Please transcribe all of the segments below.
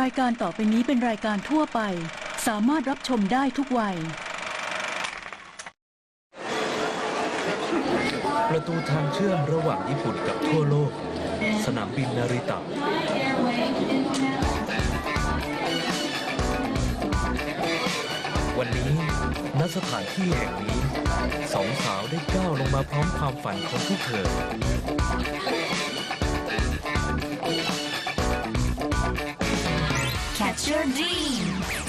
รายการต่อไปนี้เป็นรายการทั่วไป สามารถรับชมได้ทุกวัย ประตูทางเชื่อมระหว่างญี่ปุ่นกับทั่วโลก สนามบินนาริตะ วันนี้ณสถานที่แห่งนี้ สองสาวได้ก้าวลงมาพร้อมความฝันของพวกเธอ your dream.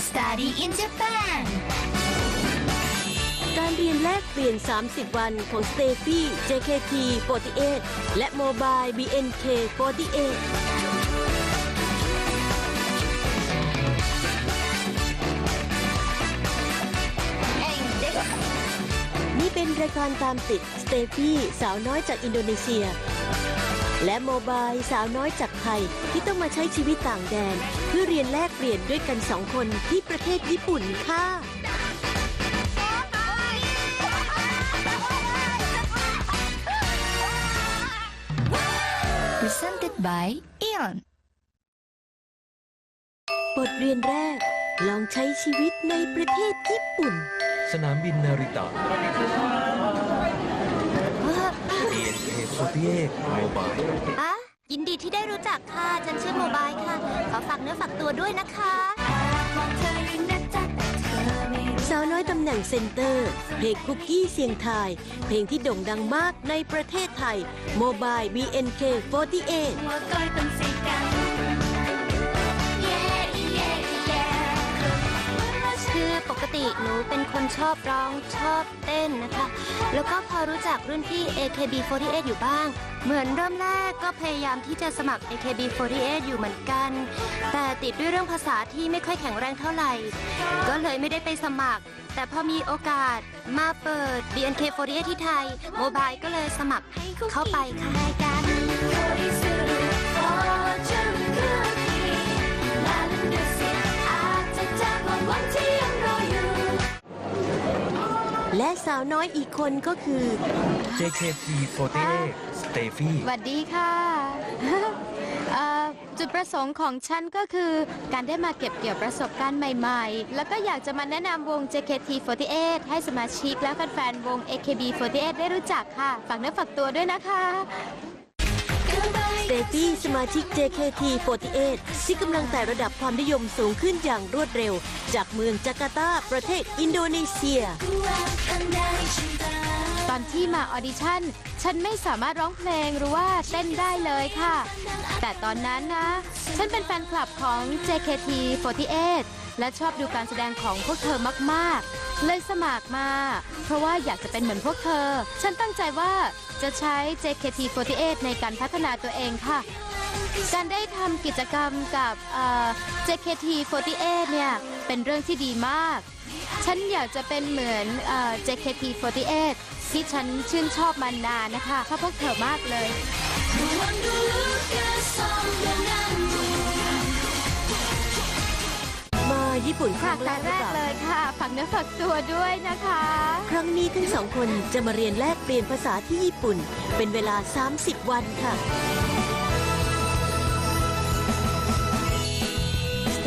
Study in Japan. การเรียนแลกเปลี่ยน 30 วันของสเตฟี่ JKT 48 และโมบาย BNK 48นี่เป็นรายการตามติดสเตฟี่สาวน้อยจากอินโดนีเซีย และโมบายสาวน้อยจากไทยที่ต้องมาใช้ชีวิตต่างแดน เพื่อเรียนแลกเปลี่ยนด้วยกันสองคนที่ประเทศญี่ปุ่นค่ะ Presented by Eon. บทเรียนแรก ลองใช้ชีวิตในประเทศญี่ปุ่น สนามบินนาริตะ BNK48 Mobile อะยินดีที่ได้รู้จักค่ะ ฉันชื่อโมบายค่ะ ขอฝากเนื้อฝากตัวด้วยนะคะสาวน้อยตำแหน่งเซนเตอร์ เพลงคุกกี้เสียงไทายเพลงที่โด่งดังมากในประเทศไทย โมบาย BNK48 คือปกติหนูเป็นคนชอบร้องชอบเต้นนะคะ แล้วก็พอรู้จักรุ่นพี่ AKB48 อยู่บ้าง เหมือนเริ่มแรกก็พยายามที่จะสมัคร AKB48 อยู่เหมือนกัน แต่ติดด้วยเรื่องภาษาที่ไม่ค่อยแข็งแรงเท่าไหร่ ก็เลยไม่ได้ไปสมัคร แต่พอมีโอกาสมาเปิด BNK48 ที่ไทย โมบายก็เลยสมัครเข้าไปค่ะ และสาวน้อยอีกคนก็คือ JKT48 Steffi สวัสดีค่ะเอ่อจุดประสงค์ของฉันก็คือการได้มาเก็บเกี่ยวประสบการณ์ใหม่ๆ แล้วก็อยากจะมาแนะนำวง JKT48 ให้สมาชิกและแฟนๆวง AKB48 ได้รู้จักค่ะ ฝากเนื้อฝากตัวด้วยนะคะส เตฟี่สมาชิก JKT48 ที่กำลังแต่ระดับความนิยมสูงขึ้นอย่างรวดเร็ว จากเมืองจาการ์ตาประเทศอินโดนีเซีย อนที่มาออดิชั่น ฉันไม่สามารถร้องเพลงหรือว่าเต้นได้เลยค่ะ แต่ตอนนั้นนะ ฉันเป็นแฟนคลับของ JKT48 และชอบดูการแสดงของพวกเธอมาก ๆ เลยสมัครมา เพราะว่าอยากจะเป็นเหมือนพวกเธอ ฉันตั้งใจว่าจะใช้ JKT48 ในการพัฒนาตัวเองค่ะ การได้ทำกิจกรรมกับเอ่อ JKT48 เนี่ย เป็นเรื่องที่ดีมาก ฉันอยากจะเป็นเหมือนเอ่อ JKT48 ที่ฉันชื่นชอบมานานนะคะชอบพวกเธอมากเลยมาญี่ปุ่นคค่ะรั้งคแรรั้กงหรืแรอกเปล่าเลยค่ะฝักเนื้อฝักตัวด้วยนะคะ ครั้งนี้ทั้งสองคนจะมาเรียนแลกเปลี่ยนภาษาที่ญี่ปุ่น เป็นเวลา 30 วันค่ะ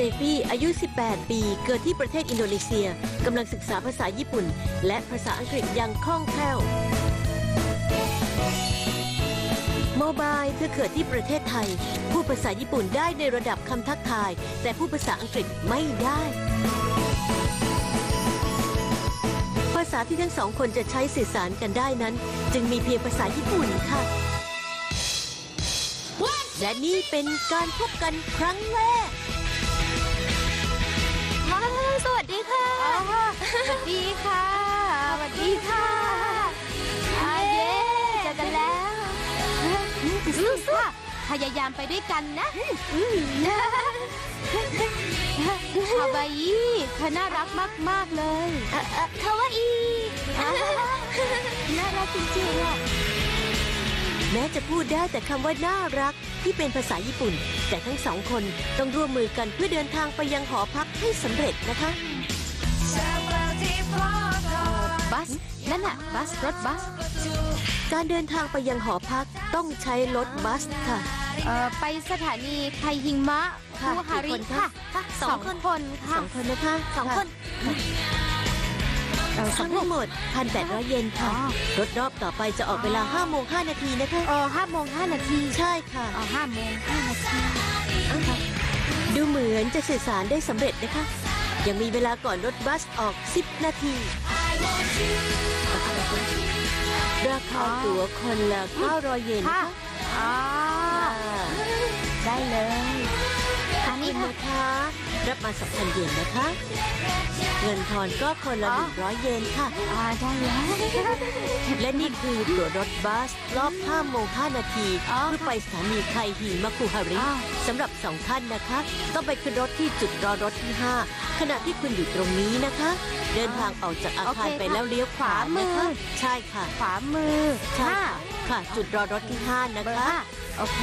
เตฟี่อายุ 18 ปี เกิดที่ประเทศอินโดนีเซียกำลังศึกษาภาษาญี่ปุ่น และภาษาอังกฤษอย่างคล่องแคล่วโมบายเธอเกิดที่ประเทศไทย พูดภาษาญี่ปุ่นได้ในระดับคำทักทาย แต่พูดภาษาอังกฤษไม่ได้ ภาษาที่ทั้งสองคนจะใช้สื่อสารกันได้นั้น จึงมีเพียงภาษาญี่ปุ่นค่ะ และนี่เป็นการพบกันครั้งแรก วัสดีค่ะ สวัสดีค่ะอาเย้เจอกันแล้วสู้ๆค่ะพยายามไปด้วยกันนะฮาวายเธอน่ารักมาก ๆ เลยคาวาอีน่ารักจริงๆอะแม้จะพูดได้แต่คำว่าน่ารักที่เป็นภาษาญี่ปุ่น แต่ทั้งสองคนต้องร่วมมือกันเพื่อเดินทางไปยังหอพักให้สำเร็จนะคะ บัส นั่นน่ะ บัส รถบัส การเดินทางไปยังหอพักต้องใช้รถบัสค่ะ เอ่อไปสถานีไทฮิงมะค่ะคูฮาริกี่คนคะค่ะค่ะสสอองงคนคนสค่ะองคนนะคะสองคนเอ่อทั้งหมด 1,800 เยนค่ะ รถรอบต่อไปจะออกเวลา5โมง5นาทีนะคะ เออห้าโมงห้านาทีใช่ค่ะอ๋อห้าโมงห้านาที ดูเหมือนจะสื่อสารได้สำเร็จนะคะ ยังมีเวลาก่อนรถบัสออก 10 นาที ราคาตั๋วคนละ900เยนค่ะค่ะ อ๋อ ได้เลยอั นนี้นะคะ รับมา 2,000 เยนนะคะ เงินทอนก็คนละอ๋อ100 เยนค่ะ อ่าได้แล้วและนี่คือตั๋วรถบัสรอบ5โมง5นาทีอ๋อเพื่อไปสถานีไคฮิมาคุฮาริอ๋อสำหรับสองท่านนะคะ ต้องไปขึ้นรถที่จุดรอรถที่ 5 ขณะที่คุณอยู่ตรงนี้นะคะ เดินทางออกจากอาคารไปแล้วเลี้ยวขวานะคะใช่ค่ะ ขวามือใช่ค่ะค่ะค่ะจุดรอรถที่ 5 นะเบอร์คะห้าโอเค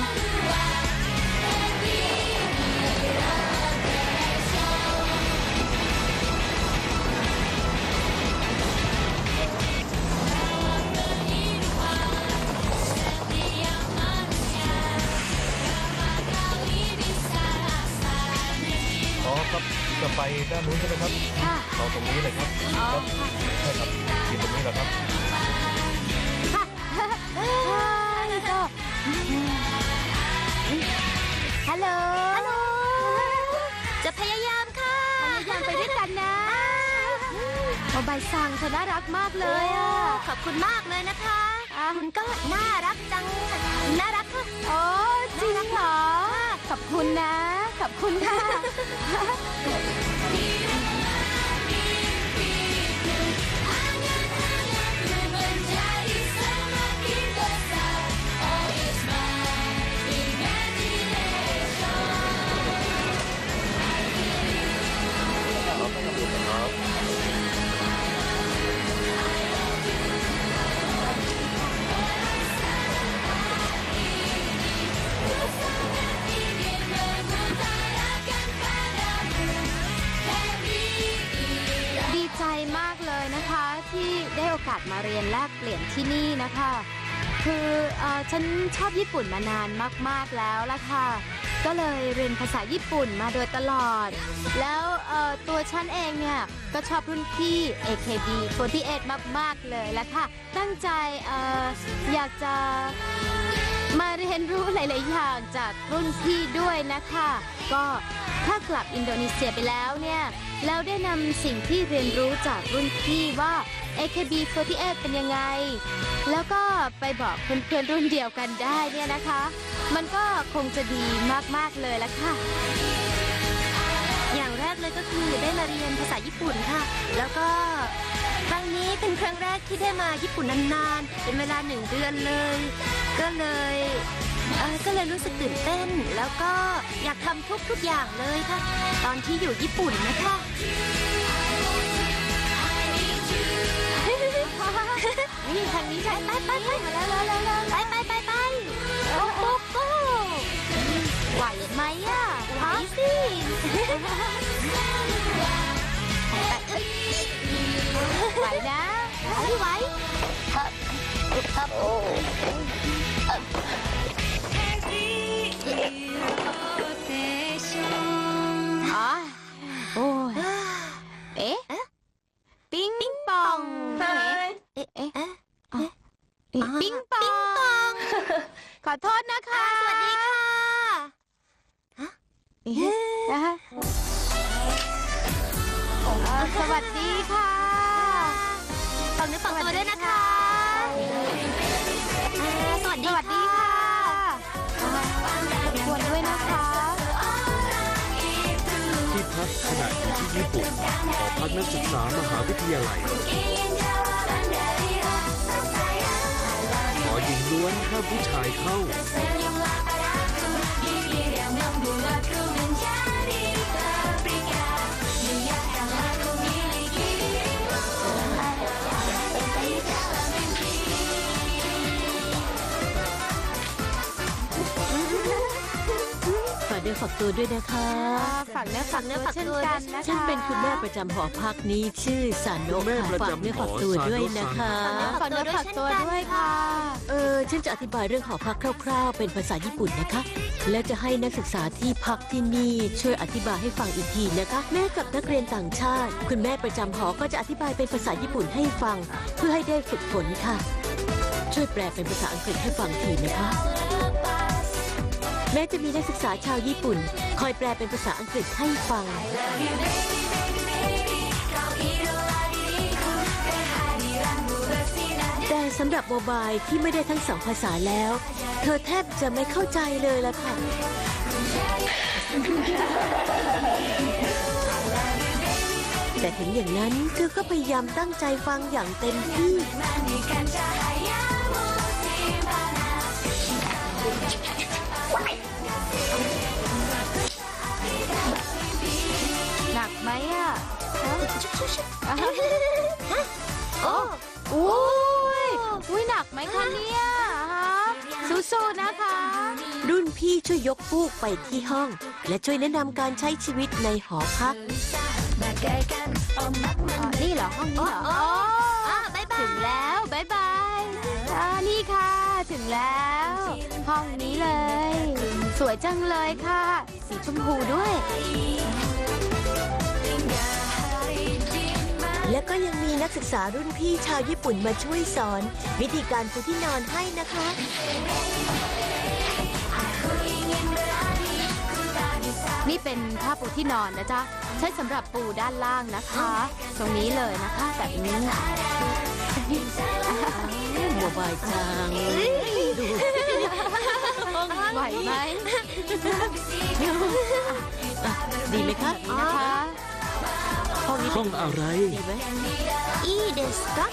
านนู้นใช่ไหมครับค่ะเราตรงนี้เลยครับอ๋อครับค่ะใช่ครับที่ตรงนี้แหละครับเฮ้ยก็ฮัลโหล ฮัลโหล จะพยายามค่ะพยายามไปด้วยกันนะโอใบสั่งเธอน่ารักมากเลยอะ ขอบคุณมากเลยนะคะอะคุณก็น่ารักจัง น่ารักค่ะ โอ้จริงเหรอ ขอบคุณนะ ขอบคุณค่ะ อกาสมาเรียนแลกเปลี่ยนที่นี่นะคะ คืออฉันชอบญี่ปุ่นมานานมากๆแล้วละค่ะ ก็เลยเรียนภาษาญี่ปุ่นมาโดยตลอด แล้วตัวฉันเองเนี่ย ก็ชอบรุ่นพี่ AKB48 มากๆเลยละค่ะ ตั้งใจออยากจะ มาเรียนรู้หลาย ๆ อย่างจากรุ่นพี่ด้วยนะคะ ก็ถ้ากลับอินโดนีเซียไปแล้วเนี่ย แล้วได้นำสิ่งที่เรียนรู้จากรุ่นพี่ว่า AKB48 เป็นยังไง แล้วก็ไปบอกเพื่อน ๆ รุ่นเดียวกันได้เนี่ยนะคะ มันก็คงจะดีมาก ๆ เลยละค่ะ อย่างแรกเลยก็คือได้มาเรียนภาษาญี่ปุ่นค่ะ แล้วก็ นี้เป็นครั้งแรกที่ได้มาญี่ปุ่นนานๆ เป็นเวลาหนึ่งเดือนเลย ก็เลยเออก็เลยรู้สึกตื่นเต้น แล้วก็อยากทำทุกๆอย่างเลยค่ะ ตอนที่อยู่ญี่ปุ่นนะคะ นี่ทางนี้ไปไปไปไปมาแล้วแล้วแล้วไปไปไปไปโอ้โหไหวไหมอะไหวฮะสิ ไหวนะไหวไหวครับครับโอ้อ๋อโอ้ยเอ๊ะปิงปองเฮ้ยเอ๊ะเอ๊ะเอ๊ะเอ๊ะปิงปอง ขอโทษนะคะ สวัสดีค่ะเอ๊ะนะคะเอ่อสวัสดีค่ะฝากเนื้อฝากตัวด้วยนะคะอ่าสวัสสดีวัสดีค่ะรบกวนด้วยนะคะ ที่พักขณะอยู่ที่ญี่ปุ่นหอพักนักศึกษามหาวิทยาลัยหอหญิงล้วนห้ามผู้ชายเข้าฝา ดือฝฝากตัวด้วยนะคะฝากเนื้อฝากตัวเช่นกันนะคะฉันเป็นคุณแม่ประจำหอพักนี้ชื่อสานโนะคุณแม่ค่ะประฝากจำเนื้อหอฝากตัวด้วยซาโนะนะคะฝากเนื้อฝากตัวด้วยค่ะ เออฉันจะอธิบายเรื่องหอพักคร่าว ๆ เป็นภาษาญี่ปุ่นนะคะ แล้วจะให้นักศึกษาที่พักที่นี่ช่วยอธิบายให้ฟังอีกทีนะคะ แม่กับนักเรียนต่างชาติ คุณแม่ประจำหอก็จะอธิบายเป็นภาษาญี่ปุ่นให้ฟัง เพื่อให้ได้ฝึกฝนค่ะ ช่วยแปลเป็นภาษาอังกฤษให้ฟังทีนะคะ แม้จะมีนักศึกษาชาวญี่ปุ่น คอยแปลเป็นภาษาอังกฤษให้ฟัง แต่สำหรับโมบายที่ไม่ได้ทั้งสองภาษาแล้ว เธอแทบจะไม่เข้าใจเลยละค่ะ แต่ถึงอย่างนั้นเธอก็พยายามตั้งใจฟังอย่างเต็มที่ หนักไหมอะโอ้โอ้ยอุ้ยหนักไหมคะเนี่ยฮะสู้ๆนะคะ รุ่นพี่ช่วยยกฟูกไปที่ห้อง และช่วยแนะนำการใช้ชีวิตในหอพักอ๋อนี่เหรอห้องนี้เหรออ๋ออ่าบ๊ายบาถึยงแล้วบายบายอ่านี่ค่ะ ถึงแล้ว ห้องนี้เลย สวยจังเลยค่ะ สีชมพูด้วย และก็ยังมีนักศึกษารุ่นพี่ชาวญี่ปุ่นมาช่วยสอน วิธีการปูที่นอนให้นะคะ นี่เป็นผ้าปูที่นอนนะจ๊ะ ใช้สำหรับปูด้านล่างนะคะ ตรงนี้เลยนะคะแบบนี้โมบายจังดูไหวไหมดีไหมคะนี่นะคะ ห้องนี้ห้องอะไร ดีไหมอีเดสกะ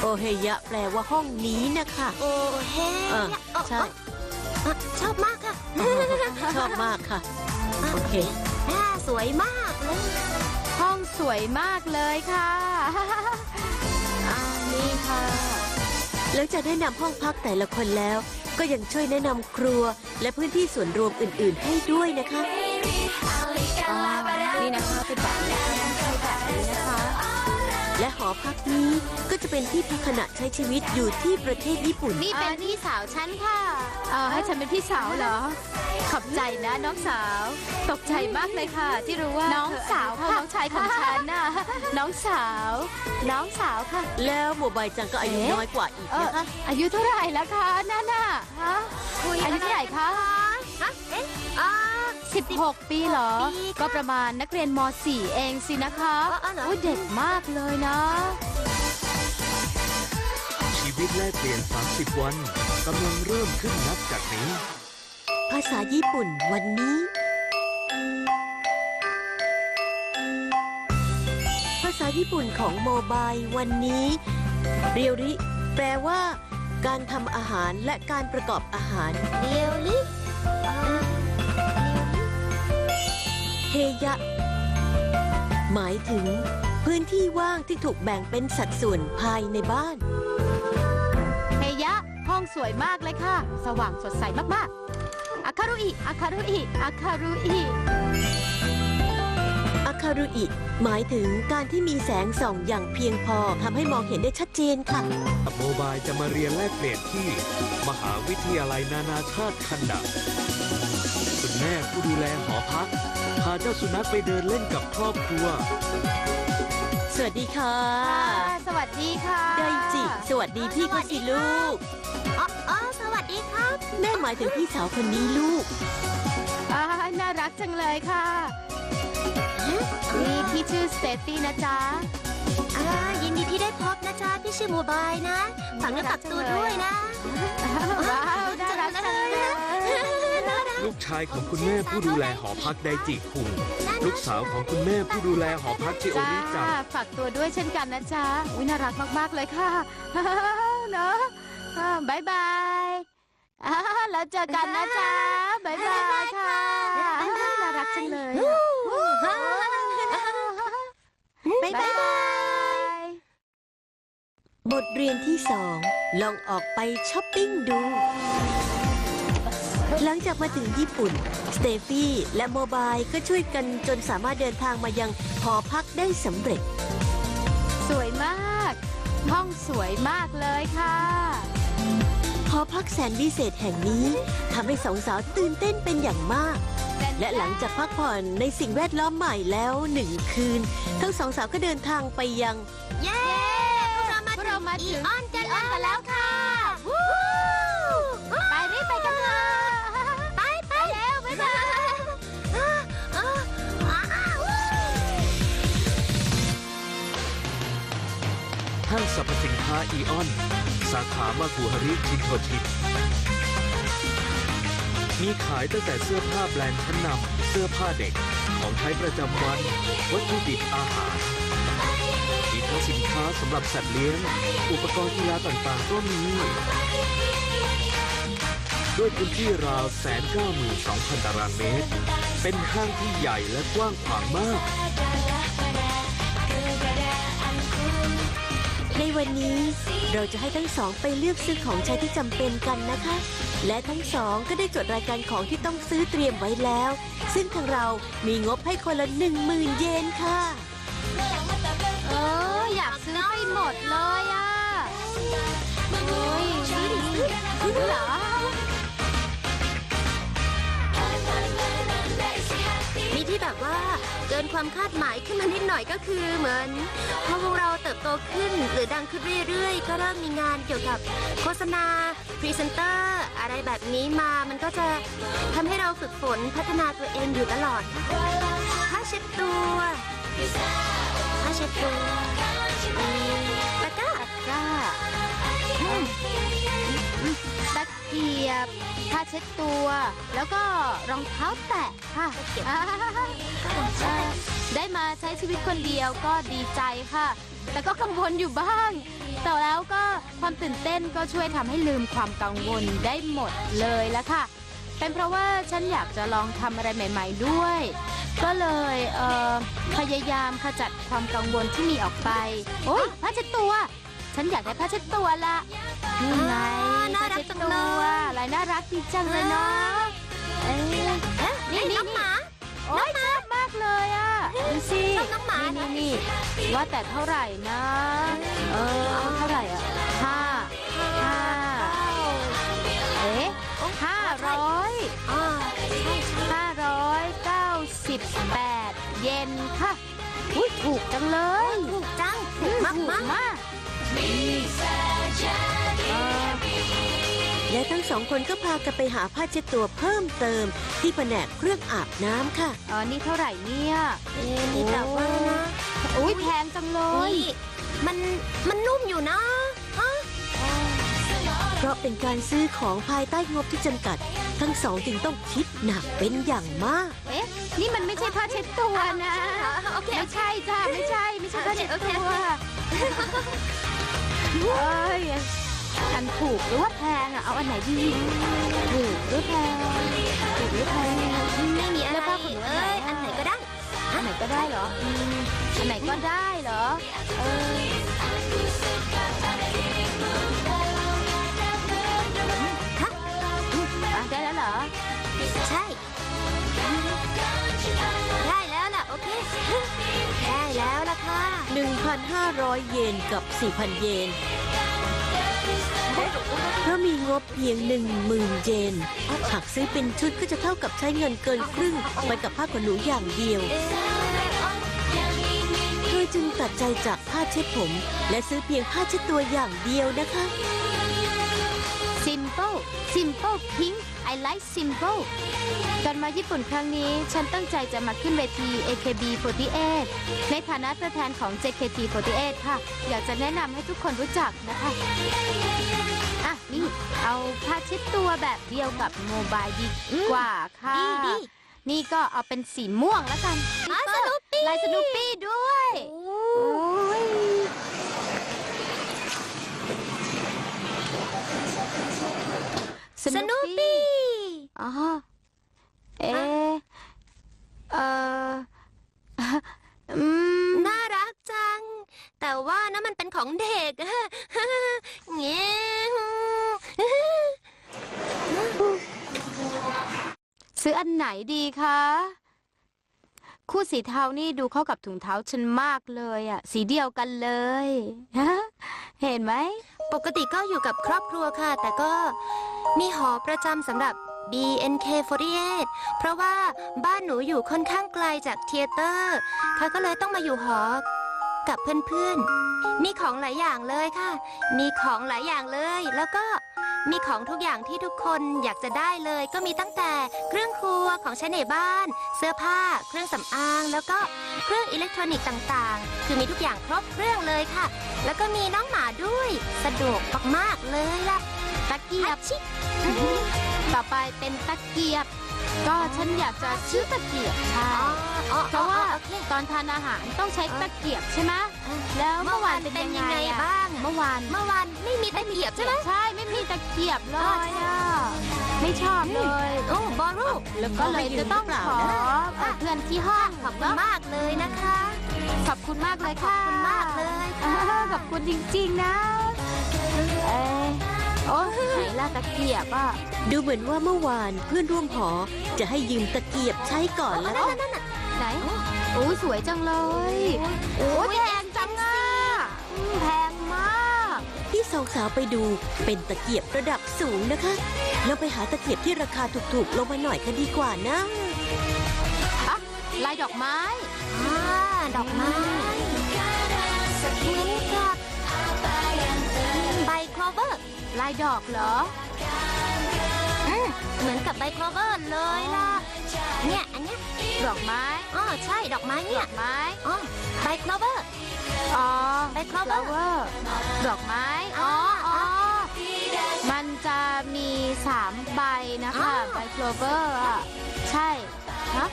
โอเฮยะ แปลว่าห้องนี้นะคะโอเฮอะยะโอ้ใช่ โอ้อะชอบมากค่ะชอบมากค่ะ โอเค อ่าสวยมากเลย ห้องสวยมากเลยค่ะ อ่านี่ค่ะแล้วจะแนะนำห้องพักแต่ละคนแล้ว ก็ยังช่วยแนะนำครัวและพื้นที่ส่วนรวมอื่น ๆ ให้ด้วยนะคะอ่า นี่นะคะเป็นแบบนี้ใช้แบบนี้นะคะ และหอพักนี้ก็จะเป็นที่พักขณะใช้ชีวิตอยู่ที่ประเทศญี่ปุ่น นี่เป็นพี่สาวฉันค่ะเออให้ฉันเป็นพี่สาวเหรอ ขอบใจนะน้องสาว ตกใจมากเลยค่ะ ที่รู้ว่าน้องสาวเธอค่ะน้องชายของฉันน่ะ น้องสาว น้องสาวค่ะ แล้วโมบายจังก็อายุเอ๊ะน้อยกว่าอีกเออนะคะอายุเท่าไหร่แล้วคะนั่นน่ะฮะอายุเท่าไหร่คะฮะเอ๊ะอ่า 16 ปีเหรอ ปีค่ะก็ประมาณนักเรียนม .4 เองสินะคะอ๋ออ๋อเหรออุ้ยเด็กมากเลยนะ ชีวิตแลกเปลี่ยน 30 วันกำลังเริ่มขึ้นนับจากนี้ ภาษาญี่ปุ่นวันนี้ ภาษาญี่ปุ่นของโมบายวันนี้ เรียวริ แปลว่า การทำอาหารและการประกอบอาหาร เดียวลิอ่า เฮยะ หมายถึง พื้นที่ว่างที่ถูกแบ่งเป็นสัดส่วนภายในบ้าน เฮยะ ห้องสวยมากเลยค่ะ สว่างสดใสมากๆอาคารุอิอาคารุอิอาคารุอิอาคารุอิหมายถึงการที่มีแสงส่องอย่างเพียงพอทำให้มองเห็นได้ชัดเจนค่ะ โมบายจะมาเรียนแลกเปลี่ยนที่ มหาวิทยาลัยนานาชาติคันดะคุณ แม่ผู้ดูแลหอพัก พาเจ้าสุนัขไปเดินเล่นกับครอบครัว สวัสดีค่ะ ค่ะสวัสดีค่ะไดจิ สวัสดีพี่เขาสิลูก อ๋ออ๋อสวัสดีครับแม่หมายถึงพี่สาวคนนี้ลูก อ่าน่ารักจังเลยค่ะ นี่พี่ชื่อสเตตี้นะจ๊ะ อ่ายินดีที่ได้พบนะจ๊ะพี่ชื่อโมบายนะฝากเนื้อฝากตัวด้วยนะ ว้าว น่ารักจังเลย ลูกชายของคุณแม่ผู้ดูแลหอพักไดจิคุงลูกสาวของคุณแม่ผู้ดูแลหอพักจิโอจ้าริจังฝากตัวด้วยเช่นกันนะจ๊ะอุ้ยน่ารักมากๆเลยค่ะเนอะอ่าบายบายอ่าแล้วเจอกันนะจ๊ะบายบายค่ะน่ารักจังเลยอะบ๊ายบายบทเรียนที่สองลองออกไปช้อปปิ้งดู หลังจากมาถึงญี่ปุ่น สเตฟี่และโมบายก็ช่วยกันจนสามารถเดินทางมายังหอพักได้สำเร็จ สวยมาก ห้องสวยมากเลยค่ะหอพักแสนวิเศษแห่งนี้ทำให้สองสาวตื่นเต้นเป็นอย่างมาก และหลังจากพักผ่อนในสิ่งแวดล้อมใหม่แล้วหนึ่งคืน ทั้งสองสาวก็เดินทางไปยัง เย้พวกเรามาพวกเรามาถึอีงออนกันแล้วค่ะ สรรพสินค้าอีออน สาขามากุฮาริชินโทชิมีขายตั้งแต่เสื้อผ้าแบรนด์ชั้นนำเสื้อผ้าเด็ก ของใช้ประจำวัน วัตถุดิบอาหารมีทั้งสินค้าสำหรับสัตว์เลี้ยง อุปกรณ์กีฬาต่างๆก็มี ด้วยพื้นที่ราวแสนเก้าหมื่นสองพันตารางเมตร เป็นห้างที่ใหญ่และกว้างขวางมาก ในวันนี้เราจะให้ทั้งสองไปเลือกซื้อของใช้ที่จำเป็นกันนะคะ และทั้งสองก็ได้จดรายการของที่ต้องซื้อเตรียมไว้แล้ว ซึ่งทางเรามีงบให้คนละหนึ่งหมื่นเยนค่ะ เอออยากซื้อไปหมดเลยอะ โอ้ยซื้อดิซื้อซื้อเหรอ เกินความคาดหมายขึ้นมานิดหน่อยก็คือเหมือนพอพวกเราเติบโตขึ้นหรือดังขึ้นเรื่อยๆ ก็เริ่มมีงานเกี่ยวกับโฆษณาพรีเซนเตอร์อะไรแบบนี้มามันก็จะทำให้เราฝึกฝนพัฒนาตัวเองอยู่ตลอดผ้าเช็ดตัวผ้าเช็ดตัวตะกร้าก้าอืม เกียบผ้าเช็ดตัว แล้วก็รองเท้าแตะค่ะอ่าได้มาใช้ชีวิตคนเดียวก็ดีใจค่ะ แต่ก็กังวลอยู่บ้าง แต่แล้วก็ความตื่นเต้นก็ช่วยทำให้ลืมความกังวลได้หมดเลยละค่ะ เป็นเพราะว่าฉันอยากจะลองทำอะไรใหม่ ๆด้วย ก็เลยเอ่อพยายามขจัดความกังวลที่มีออกไป โอ๊ยผ้าเช็ดตัว ฉันอยากได้ผ้าเช็ดตัวละ นี่ไงน่าผ้ารักเช็ดจังตัเลวยอะไรน่ารักดีจังเลยเนาะเอ้ยเอ๊ะนี่นี่น้องหมาโอ๊ยชอบมากเลยอะดูสิชอบน้องหมานี่นี่นี่ว่าแต่เท่าไหร่นะ เออเท่าไหร่อะห้าห้าเอ๊ะห้าร้อยอ่าใช่ใช่598เยนค่ะอุ้ยถูกจังเลย ถูกจัง ถูกมากถูมากมากเออ และทั้งสองคนก็พากันไปหาผ้าเช็ดตัวเพิ่มเติม ที่แผนกเครื่องอาบน้ำค่ะเออนี่เท่าไหร่เนี่ยเอ๊ะนี่แต่ว่านะอุ้ยแพงจังเลยนี่มันมันนุ่มอยู่นะฮะเพราะเป็นการซื้อของภายใต้งบที่จำกัด ทั้งสองจึงต้องคิดหนักเป็นอย่างมาก เอ๊ะ นี่มันไม่ใช่ผ้าเช็ดตัวนะโอเคไม่ใช่จ้าไม่ใช่ ไม่ใช่ผ้าเช็ดโอเคตัโอว เคเอ้ยอันถูกหรือว่าแพงอะเอาอันไหนดีถูกหรือแพงถูกหรือแพงไม่มีอะไรแล้วผ้าขนหนูอันไหนเอ้ยอะอันไหนก็ได้อันไหนก็ได้เหรออืมอันไหนก็ได้เหรอเออ โอเค ได้แล้วล่ะค่ะ 1,500 เยนกับ 4,000 เยน เพราะมีงบเพียง 10,000 เยน หากซื้อเป็นชุดก็จะเท่ากับใช้เงินเกินครึ่งไปกับผ้าขนหนูอย่างเดียวเอ๊ะเธอจึงตัดใจจากผ้าเช็ดผม และซื้อเพียงผ้าเช็ดตัวอย่างเดียวนะคะ simple simple pink I like simple การมาญี่ปุ่นครั้งนี้ ฉันตั้งใจจะมาขึ้นเวที AKB48 ในฐานะตัวแทนของ JKT48 ค่ะ อยากจะแนะนำให้ทุกคนรู้จักนะคะ อะ นี่ เอาผ้าเช็ดตัวแบบเดียวกับโมบายดีกว่าค่ะ ดีดี นี่ก็เอาเป็นสีม่วงแล้วกันอะสนุปปี้ ลายสนุปปี้ด้วย โอ้โอ้ย สสนุปปี้อ๋อเอ๊ะเอออืมน่ารักจัง แต่ว่านะมันเป็นของเด็กเงี้ยอันไหนดีคะ คู่สีเทานี่ดูเข้ากับถุงเท้าฉันมากเลยอะสีเดียวกันเลยฮะเห็นไหม ปกติก็อยู่กับครอบครัวค่ะ แต่ก็ มีหอประจำสำหรับ BNK48 เพราะว่าบ้านหนูอยู่ค่อนข้างไกลจากเทเตอร์ค่ะก็เลยต้องมาอยู่หอ กับเพื่อนๆ มีของหลายอย่างเลยค่ะ มีของหลายอย่างเลย แล้วก็มีของทุกอย่างที่ทุกคนอยากจะได้เลย ก็มีตั้งแต่เครื่องครัวของใช้ในบ้าน เสื้อผ้า เครื่องสำอาง แล้วก็เครื่องอิเล็กทรอนิกส์ต่างๆ คือมีทุกอย่างครบเครื่องเลยค่ะ แล้วก็มีน้องหมาด้วย สะดวกมากๆเลยล่ะ ตะเกียบชิต่อไปเป็นตะเกียบ ก็ฉันอยากจะชื่อตะเกียบใช่อ๋ออ๋อเพราะว่าโอเคตอนทานอาหารต้องใช้ตะเกียบใช่ไหมแล้วเมื่อวานเป็นยังไงอะบ้างอะเมื่อวานเมื่อวานไม่มีตะเกียบใช่ไหมใช่ไม่มีตะเกียบเลยอะไม่ชอบเลยโอ้บอรูแล้วก็ก็เลยจะต้องขอเอ่อเพื่อนที่ห้องขอบคุณมากเลยนะคะ ขอบคุณมากเลยขอบค่ะคุณมากเลยอ่าค่ะขอบคุณจริงๆนะเออ โอ้ไหนล่ะตะเกียบอะดูเหมือนว่าเมื่อวานเพื่อนร่วมหอจะให้ยืมตะเกียบใช้ก่อนแล้ว นั่นน่ะนั่นน่ะไหนโอ้ยสวยจังเลย โอ้ยแพงจังอะอืมแพงมาก ที่สาวๆไปดูเป็นตะเกียบระดับสูงนะคะ เราไปหาตะเกียบที่ราคาถูกๆ ลงมาหน่อยกันดีกว่านะอะลายดอกไม้อ่าดอกไม้เหมือนกับใบค ลอเวอร์ลายดอกเหรอ อืมเหมือนกับใบคลอเวอร์เลยล่ะ เนี่ยอันเนี้ยดอกไม้อ๋อใช่ดอกไม้ดเนี่อยกไม้อ๋อใบคลอเวอร์ อ๋อใบ flower เวอร์ดอกไม้อ๋ออ๋ออ๋อมันจะมีสามใบนะคะ อ๋อ ใบโคลเวอร์อะใช่ ฮะ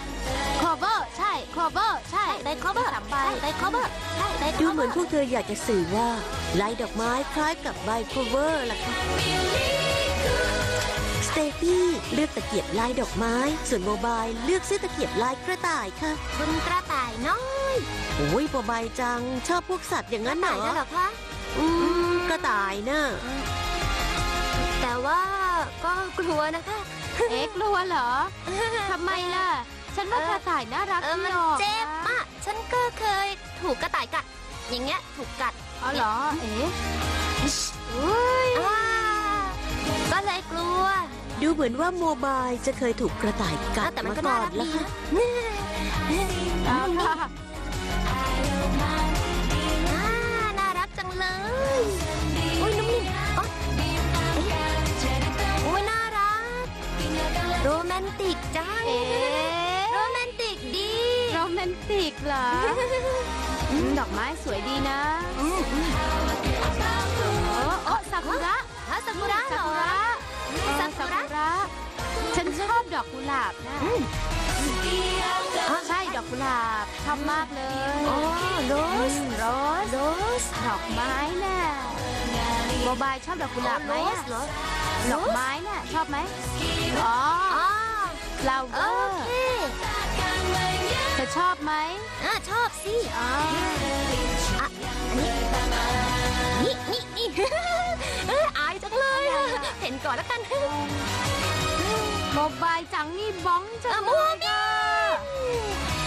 โคลเวอร์ใช่โคลเวอร์ใช่ใบคลอเวอร์สามใบใช่ใบคลอเวอร์ใช่ใบคลดูอเหเวมืออนร์พวกเธออยากจะสื่อว่าลายดอกไม้คล้ายกับใบโคเวอร์ล่ะค่ะสเตฟี่เลือกตะเกียบลายดอกไม้ ส่วนโมบายเลือกซื้อตะเกียบลายกระต่ายค่ะ คุณกระต่ายน้อยโอ้ยโมบายจัง ชอบพวกสัตว์อย่างนั้นเหรต่ายอแล้วเหรอคะอืมกระต่ายน่ะแต่ว่าก็กลัวนะคะ เอ๊ะกลัวเหรอ ทำไมล่ะ ฉันว่ากระต่ายน่ารักเออดีมันออกเจ็บอะ ฉันก็เคยถูกกระต่ายกัด อย่างเงี้ย ถูกกัดอ๋อเหรอ เอ๊ะอุ้ยอ่าก็เลยกลัว ดูเหมือนว่าโมบายจะเคยถูกกระต่ายกัดแต่มันมาก็ก่น่าอนรักแล้วดีค่ะ นะเอาค่ะ อ่าน่ารักจังเลยอุ้ย นติกจังเอ๊ะโรแมนติกดี โรแมนติกเหรออืมดอกไม้สวยดีนะอืมอืมโอ้โอ้ซากุระฮะซากุระเหรซาอกุระเออซาซากุระกุระ ฉันชอบดอกกุหลาบนะอ๋อใช่ดอกกุหลาบชอบมากเลยอ๋อโรส โรส โรส ดอกไม้น่ะโมบายชอบดอกกุหลาบไหมโรอะสเหรอดอกไม้น่ะชอบไหมอ๋อ อ๋อลาเวโออร์เคเธอชอบไหมอะชอบสิอ๋ออะอันนี้ นี่นี่นี่ เอ้ยอายจังเลยอะเห็นก่อนแล้วกันโมบายจังนี่บ้องจังมูเลยมิน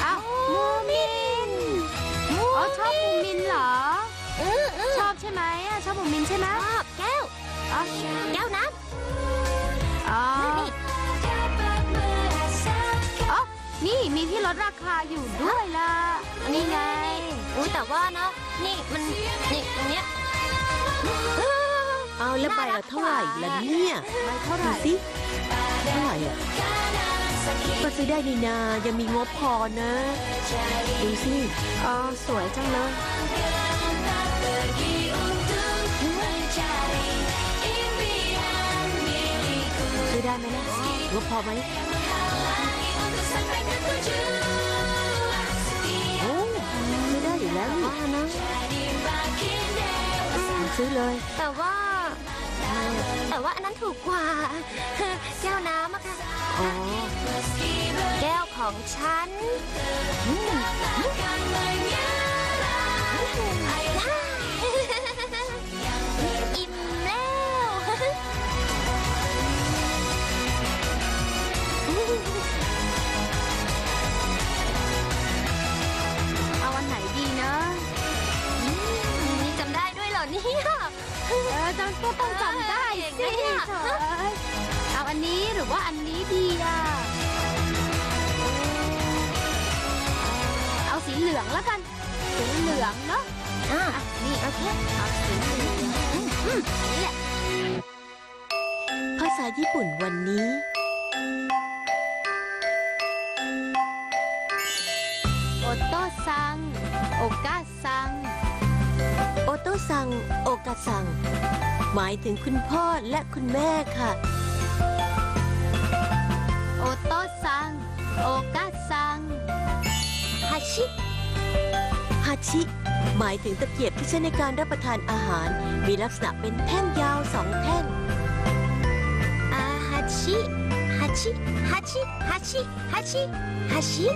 อ้าวมูมินมูอ๋อชอบมูมินเหรอ เออเออชอบใช่ไหมอะชอบมูมินใช่ไหมชอบแก้ว อ๋อแก้วน้ำอ๋อ นี่ มีที่ลดราคาอยู่ด้วยล่ะ นี่ไง อุ้ยแต่ว่าเนาะนี่มันนี่ตรงเนี้ยเอาแล้วใบละเท่าไหร่ล่ะเนี่ยใบเท่าไหดูร่สิเท่าไหร่อะก็ซื้อได้นี่นายังมีงบพอนะ ดูสิอ๋อสวยจังเลยซื้อได้ไหมนะงบพอไหม เลย แต่ว่า แต่ว่าอันนั้นถูกกว่า แก้วน้ำอะค่ะแก้วของฉันอืมเอาวันไหนดีเนอะนี่จำได้ด้วยเหรอเนี่ย งก็ต้องจำได้สิเอะเอาอันนี้หรือว่าอันนี้ดีอะ เอาสีเหลืองแล้วกัน สีเหลืองเนาะอะนี่โอเคเอาสีเหลืองอืมอืมอันนี้แหละ ภาษาญี่ปุ่นวันนี้ ซัง โอกาซัง หมายถึงคุณพ่อและคุณแม่ค่ะ โอโต้ซัง โอกาซัง ฮาชิ ฮาชิ หมายถึงตะเกียบที่ใช้ในการรับประทานอาหาร มีลักษณะเป็นแท่งยาวสองแท่ง อาฮาชิ ฮาชิ ฮาชิ ฮาชิ ฮาชิ ฮาชิ